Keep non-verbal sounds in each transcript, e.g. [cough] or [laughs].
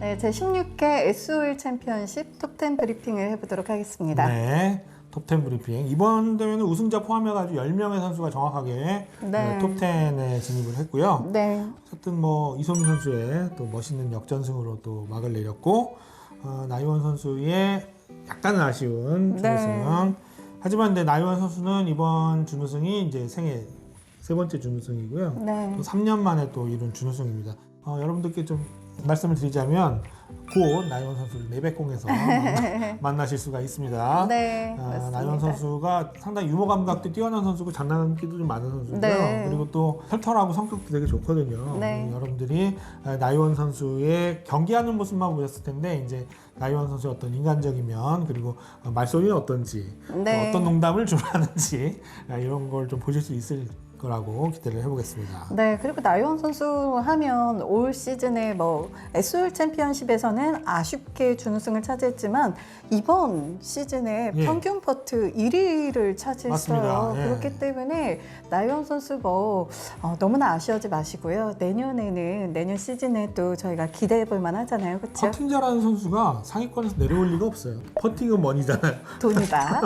네, 제 16회 SOL 챔피언십 톱10 브리핑을 해보도록 하겠습니다. 네. 톱10 브리핑. 이번 대회는 우승자 포함해 가지고 10명의 선수가 정확하게 네. 네, 톱10에 진입을 했고요. 네. 어쨌든 뭐 이소민 선수의 또 멋있는 역전승으로 또 막을 내렸고 어, 나이원 선수의 약간은 아쉬운 네. 준우승. 하지만 근데 나이원 선수는 이번 준우승이 이제 생애 세 번째 준우승이고요. 네. 또 3년 만에 또 이룬 준우승입니다. 어, 여러분들께 좀 말씀을 드리자면 곧 나이원 선수를 내백공에서 만나, [laughs] 만나실 수가 있습니다. 네. 아, 맞습니다. 나이원 선수가 상당히 유머 감각도 뛰어난 선수고 장난기도 좀 많은 선수고요. 네. 그리고 또 털털하고 성격도 되게 좋거든요. 네. 음, 여러분들이 아, 나이원 선수의 경기하는 모습만 보셨을 텐데 이제 나이원 선수의 어떤 인간적인 면 그리고 어, 말소리는 어떤지 또 네. 어떤 농담을 [laughs] 좀 하는지 아, 이런 걸 좀 보실 수 있을 거라고 기대를 해보겠습니다. 네, 그리고 나이원 선수 하면 올 시즌에 뭐 SOL 챔피언십에서는 아쉽게 준우승을 차지했지만 이번 시즌에 예. 평균 퍼트 1위를 차지했어요. 예. 그렇기 때문에 나이원 선수 뭐 어, 너무나 아쉬워하지 마시고요. 내년에는 내년 시즌에 또 저희가 기대해 볼 만하잖아요, 그렇죠? 퍼팅 잘하는 선수가 상위권에서 내려올 리가 없어요. 퍼팅은 머니잖아요. 돈이다.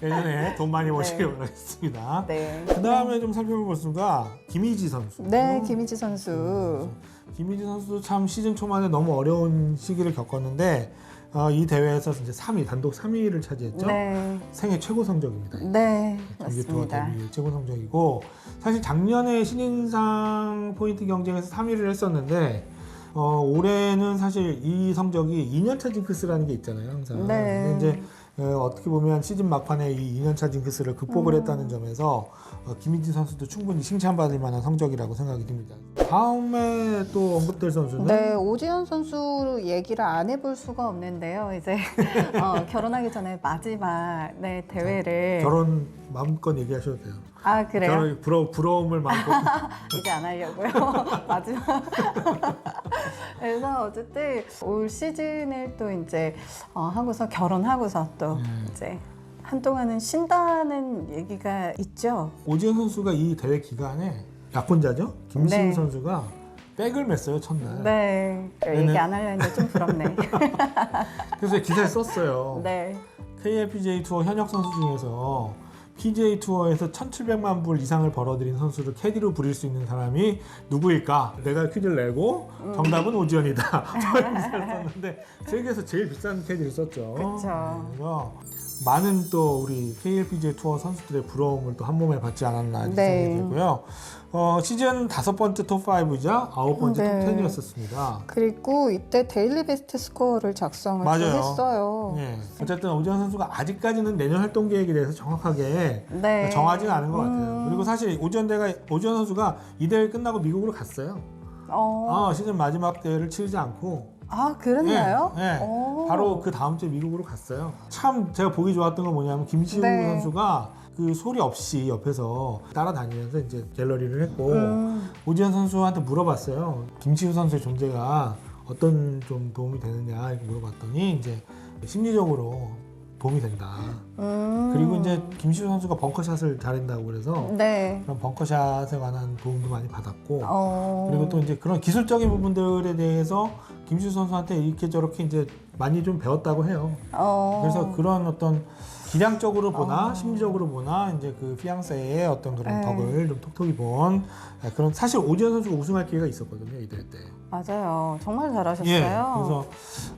내년에 [laughs] 돈 많이 버시길 네. 바라겠습니다. 네. 그 다음에 좀 살펴볼 수가 김희지 선수. 네, 김희지 선수. 김희지 선수도 참 시즌 초반에 너무 어려운 시기를 겪었는데 어, 이 대회에서 이제 3위 단독 3위를 차지했죠. 네, 생애 최고 성적입니다. 네, 정규 투어 맞습니다. 데뷔 최고 성적이고 사실 작년에 신인상 포인트 경쟁에서 3위를 했었는데 어, 올해는 사실 이 성적이 2년차 징크스라는 게 있잖아요 항상 네. 근데 이제 어, 어떻게 보면 시즌 막판에 이 2년차 징크스를 극복을 음. 했다는 점에서 어, 김민진 선수도 충분히 칭찬받을 만한 성적이라고 생각이 듭니다 다음에 또 언급될 선수는 네, 오지현 선수 얘기를 안 해볼 수가 없는데요. 이제 [laughs] 어, 결혼하기 전에 마지막 네, 대회를 결혼 마음껏 얘기하셔도 돼요 아 그래요? 결혼 부러, 부러움을 마음껏 [laughs] 이제 안 하려고요. [laughs] 마지막. 그래서 어쨌든 올 시즌을 또 이제 어, 하고서 결혼하고서 또 네. 이제 한동안은 쉰다는 얘기가 있죠. 오지현 선수가 이 대회 기간에 약혼자죠? 김시우 네. 선수가 백을 맸어요 첫날. 네, 네네. 얘기 안 하려는데 좀 부럽네. [laughs] 그래서 기사에 썼어요. 네. KLPGA 투어 현역 선수 중에서 PGA 투어에서 1,700만 불 이상을 벌어들인 선수를 캐디로 부릴 수 있는 사람이 누구일까? 내가 퀴즈를 내고 음. 정답은. [laughs] 저런 기사를 [laughs] 썼는데 세계에서 제일 비싼 캐디를 썼죠. 그쵸. 그래서 많은 또 우리 KLPGA 투어 선수들의 부러움을 또 한 몸에 받지 않았나 네. 생각이 들고요. 어, 시즌 다섯 번째 톱 5이자 아홉 번째 네. 톱 10이었었습니다. 그리고 이때 데일리 베스트 스코어를 작성을 또 맞아요. 했어요. 예. 어쨌든 오지현 선수가 아직까지는 내년 활동 계획에 대해서 정확하게 네. 정하지는 않은 것 같아요. 음. 그리고 사실 오지현 대가 오지현 선수가 이 대회 끝나고 미국으로 갔어요. 어. 아, 시즌 마지막 대회를 치르지 않고 아, 그랬나요? 예, 예. 오. 바로 그 다음 주에 미국으로 갔어요. 참 제가 보기 좋았던 건 뭐냐면 김시우 네. 선수가 그 소리 없이 옆에서 따라다니면서 이제 갤러리를 했고 음. 오지현 선수한테 물어봤어요. 김시우 선수의 존재가 어떤 좀 도움이 되느냐 이렇게 물어봤더니 이제 심리적으로 도움이 된다. 음. 그리고 이제 김시우 선수가 벙커샷을 잘한다고 그래서 네. 그런 벙커샷에 관한 도움도 많이 받았고 어. 그리고 또 이제 그런 기술적인 부분들에 대해서 김시우 선수한테 이렇게 저렇게 이제 많이 좀 배웠다고 해요. 어. 그래서 그런 어떤 기량적으로 보나 어. 심리적으로 보나 이제 그 피앙세의 어떤 그런 네. 덕을 좀 톡톡히 본 그런 사실 오지현 선수가 우승할 기회가 있었거든요 이 대회 때. 맞아요. 정말 잘하셨어요. 예. 그래서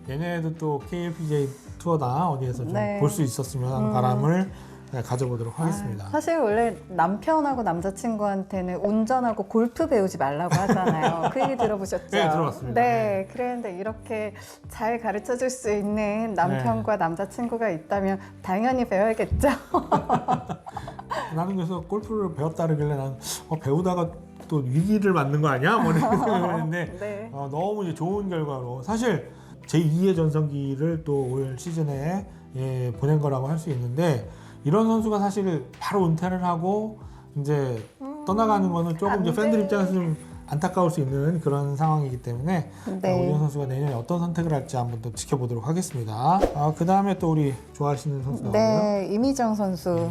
내년에도 또 KLPGA 투어나 어디에서 좀 네. 볼 수 있었으면 하는 음. 바람을 네, 가져보도록 하겠습니다. 아, 사실 원래 남편하고 남자친구한테는 운전하고 골프 배우지 말라고 하잖아요. [laughs] 그 얘기 들어보셨죠? 네, 들어봤습니다. 네, 그랬는데 이렇게 잘 가르쳐 줄 수 있는 남편과 네. 남자친구가 있다면 당연히 배워야겠죠. [laughs] 나는 그래서 골프를 배웠다 그러길래 나는 어, 배우다가 또 위기를 맞는 거 아니야? 뭐 이렇게 생각을 했는데 [laughs] 네. 어, 너무 이제 좋은 결과로 사실 제2의 전성기를 또 올 시즌에 예, 보낸 거라고 할 수 있는데 이런 선수가 사실 바로 은퇴를 하고 이제 떠나가는 거는 조금 안 이제 팬들 돼. 입장에서 좀 안타까울 수 있는 그런 상황이기 때문에 네. 어, 오지현 선수가 내년에 어떤 선택을 할지 한번 또 지켜보도록 하겠습니다. 아, 그 다음에 또 우리 좋아하시는 선수 나오고요. 네, 이미정 선수.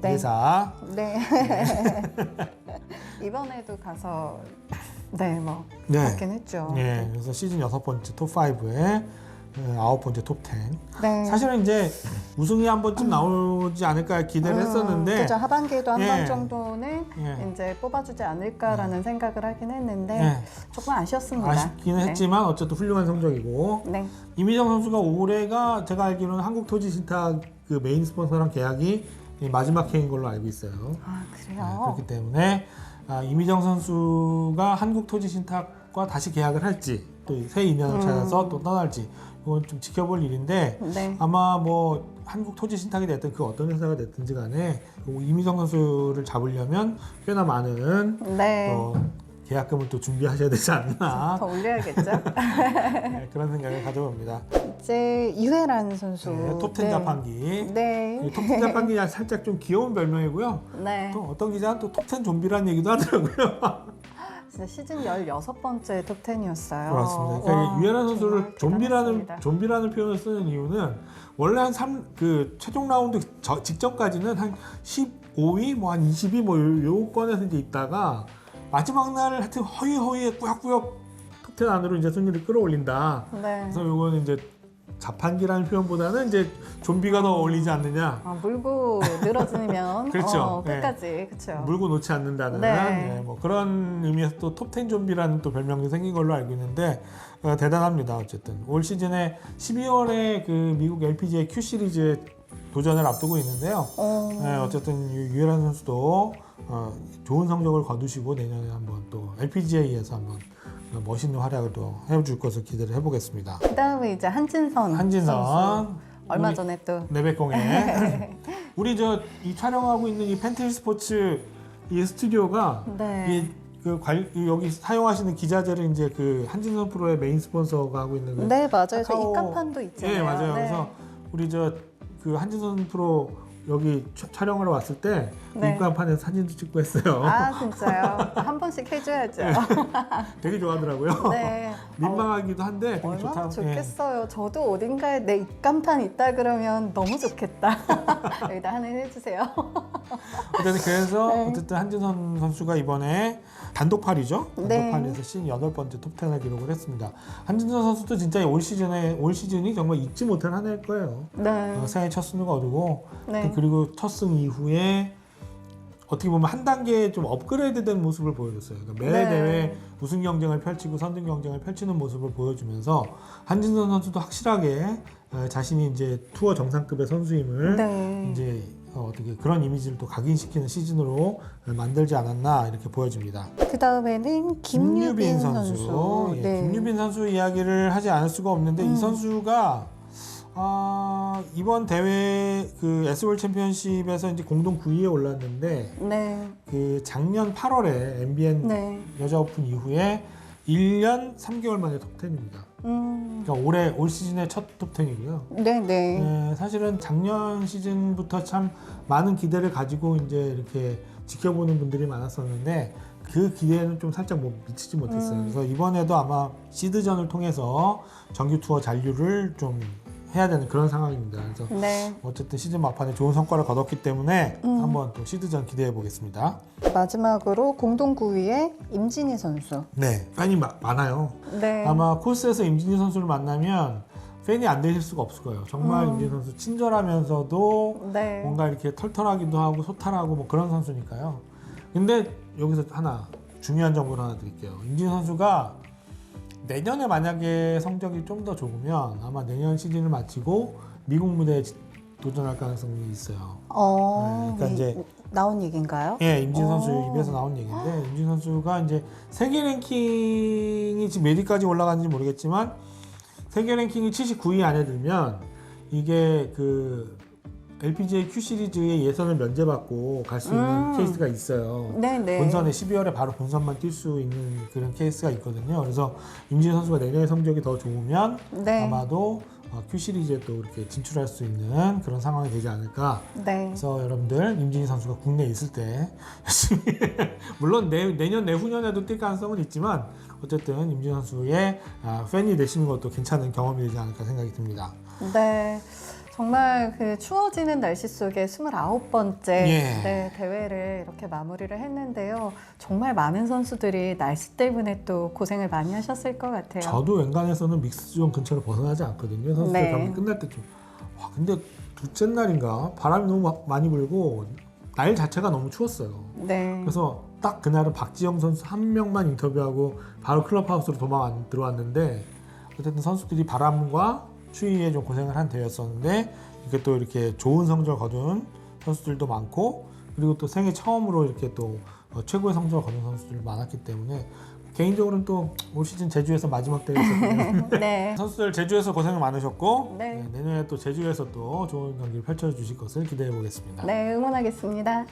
네. 예사 네. [laughs] 이번에도 가서 네, 뭐 네. 받긴 했죠. 네, 그래서 시즌 여섯 번째 톱 5에 아홉 번째 톱 10. 네. 사실은 이제 우승이 한 번쯤 나오지 않을까 기대를 음, 했었는데 그죠. 하반기에도 한 번 예. 정도는 예. 이제 뽑아주지 않을까라는 생각을 하긴 했는데 네, 조금 아쉬웠습니다. 아쉽기는 네. 했지만 어쨌든 훌륭한 성적이고 네. 이미정 선수가 올해가 제가 알기로는 한국토지신탁 그 메인 스폰서랑 계약이 이 마지막 해인 걸로 알고 있어요. 아 네, 그래요. 그렇기 때문에 아, 이미정 선수가 한국토지신탁 과 다시 계약을 할지 또 새 인연을 음. 찾아서 또 떠날지 이건 좀 지켜볼 일인데 네. 아마 뭐 한국 토지 신탁이 됐든 그 어떤 회사가 됐든지 간에 요 이미정 선수를 잡으려면 꽤나 많은 네. 또 계약금을 또 준비하셔야 되지 않나 더 올려야겠죠. [laughs] 네, 그런 생각을 가져봅니다. 이제 유해란 선수. 네, 톱텐 자판기. 네. 이 톱텐 자판기 살짝 좀 귀여운 별명이고요. 네. 또 어떤 기자는 또 톱텐 좀비라는 얘기도 하더라고요. 진짜 시즌 16번째 톱10이었어요. 그렇습니다. 그러니까 이 유해란 선수를 좀비라는 좀 좀비라는 표현을 쓰는 이유는 원래 한 3, 그 최종 라운드 저- 직전까지는 한 15위, 뭐 한 20위 뭐 요, 요건에서 이제 있다가 마지막 날 하여튼 허위허위에 꾸역꾸역 톱10 안으로 이제 순위를 끌어올린다. 네. 그래서 요거는 이제 자판기라는 표현보다는 이제 좀비가 더 어울리지 않느냐. 아, 물고 늘어지면 [laughs] 그렇죠. 어, 네. 끝까지 그렇죠. 물고 놓지 않는다는 네. 네, 뭐 그런 의미에서 또 톱10 좀비라는 또 별명이 생긴 걸로 알고 있는데 어, 대단합니다 어쨌든 올 시즌에 12월에 그 미국 LPGA Q 시리즈 도전을 앞두고 있는데요 어, 네, 어쨌든 유- 유해란 선수도 어, 좋은 성적을 거두시고 내년에 한번 또 LPGA에서 한번 멋있는 활약을 또 해줄 것을 기대를 해보겠습니다 그다음에 이제 한진선. 한진선 얼마 전에 또 내백공에 [laughs] 우리 저 이 촬영하고 있는 이 펜테일 스포츠 이 스튜디오가 네. 이그 관이 여기 사용하시는 기자재를 이제 그 한진선 프로의 메인 스폰서가 하고 있는 그 네, 맞아요. 저 카카오- 입간판도 있잖아요. 예 맞아요. 네. 그래서 우리 저 그 한진선 프로 여기 촬- 촬영하러 왔을 때 네. 입간판에서 사진도 찍고 했어요. 아, 진짜요? 한 번씩 해줘야죠. 되게 좋아하더라고요. 네. [laughs] 민망하기도 한데 어, 되게 얼마나 좋다. 예. 좋겠어요. 저도 어딘가에 내 입간판 있다 그러면 너무 좋겠다. [laughs] 여기다 하나 해주세요. [laughs] 어쨌든 그래서 네. 어쨌든 한진선 선수가 이번에 단독판이죠. 네. 단독판에서 시즌 여덟 번째 톱10을 기록을 했습니다. 한진선 선수도 진짜 올 시즌에 올 시즌이 정말 잊지 못할 한 해일 거예요. 네. 어, 새해 첫 승을 거두고 네. 그리고 첫승 이후에 어떻게 보면 한 단계 좀 업그레이드된 모습을 보여줬어요. 그러니까 매 네. 대회 우승 경쟁을 펼치고 선두 경쟁을 펼치는 모습을 보여주면서 한진선 선수도 확실하게 어, 자신이 이제 투어 정상급의 선수임을 네. 이제 어, 떻게 그런 이미지를 또 각인시키는 시즌으로 만들지 않았나 이렇게 보여집니다. 그 다음에는 김유빈 선수. 예, 네. 김유빈 선수 이야기를 하지 않을 수가 없는데 이 음. 선수가 아, 이번 대회 그 S월 챔피언십에서 이제 공동 9위에 올랐는데 네. 그 작년 8월에 MBN 네. 여자 오픈 이후에 1년 3개월 만에 톱10입니다. 음. 그러니까 올해 올 시즌의 첫 톱10이고요. 네, 네. 네, 사실은 작년 시즌부터 참 많은 기대를 가지고 이제 이렇게 지켜보는 분들이 많았었는데 그 기대는 좀 살짝 뭐 미치지 못했어요. 음. 그래서 이번에도 아마 시드전을 통해서 정규 투어 잔류를 좀 해야 되는 그런 상황입니다. 그래서 네. 어쨌든 시즌 막판에 좋은 성과를 거뒀기 때문에 음. 한번 또 시드전 기대해 보겠습니다. 마지막으로 공동 9위의 임진희 선수. 네, 팬이 마- 많아요. 네. 아마 코스에서 임진희 선수를 만나면 팬이 안 되실 수가 없을 거예요. 정말 음. 임진희 선수 친절하면서도 네. 뭔가 이렇게 털털하기도 하고 소탈하고 뭐 그런 선수니까요. 근데 여기서 하나 중요한 정보를 하나 드릴게요. 임진 선수가 내년에 만약에 성적이 좀 더 좋으면 아마 내년 시즌을 마치고 미국 무대에 지- 도전할 가능성이 있어요. 어, 네, 그러니까 이- 이제- 나온 얘기인가요? 예, 임진 선수 오. 입에서 나온 얘기인데 임진 선수가 이제 세계 랭킹이 지금 몇 위까지 올라가는지 모르겠지만 세계 랭킹이 79위 안에 들면 이게 그 LPGA Q 시리즈의 예선을 면제받고 갈 수 있는 음. 케이스가 있어요. 네, 네. 본선에 12월에 바로 본선만 뛸 수 있는 그런 케이스가 있거든요. 그래서 임진 선수가 내년에 성적이 더 좋으면 네. 아마도 어, Q 시리즈에 또 이렇게 진출할 수 있는 그런 상황이 되지 않을까 네. 그래서 여러분들 임진희 선수가 국내에 있을 때 [laughs] 열심히 [laughs] 물론 내, 내년 내후년에도 뛸 가능성은 있지만 어쨌든 임진희 선수의 아, 팬이 되시는 것도 괜찮은 경험이 되지 않을까 생각이 듭니다. 네. 정말 그 추워지는 날씨 속에 29번째 예. 네, 대회를 이렇게 마무리를 했는데요. 정말 많은 선수들이 날씨 때문에 또 고생을 많이 하셨을 것 같아요. 저도 웬간해서는 믹스존 근처를 벗어나지 않거든요. 선수들 네. 경기 끝날 때쯤. 와, 근데 둘째 날인가 바람이 너무 마- 많이 불고 날 자체가 너무 추웠어요. 네. 그래서 딱 그날은 박지영 선수 한 명만 인터뷰하고 바로 클럽하우스로 도망 안 들어왔는데 어쨌든 선수들이 바람과 추위에 좀 고생을 한 대회였었는데 이게 또 이렇게 좋은 성적을 거둔 선수들도 많고 그리고 또 생애 처음으로 이렇게 또 어, 최고의 성적을 거둔 선수들도 많았기 때문에 개인적으로는 또 올 시즌 제주에서 마지막 대회였거든요. [laughs] 네. 선수들 제주에서 고생 많으셨고 네. 네, 내년에 또 제주에서 또 좋은 경기를 펼쳐주실 것을 기대해 보겠습니다. 네, 응원하겠습니다.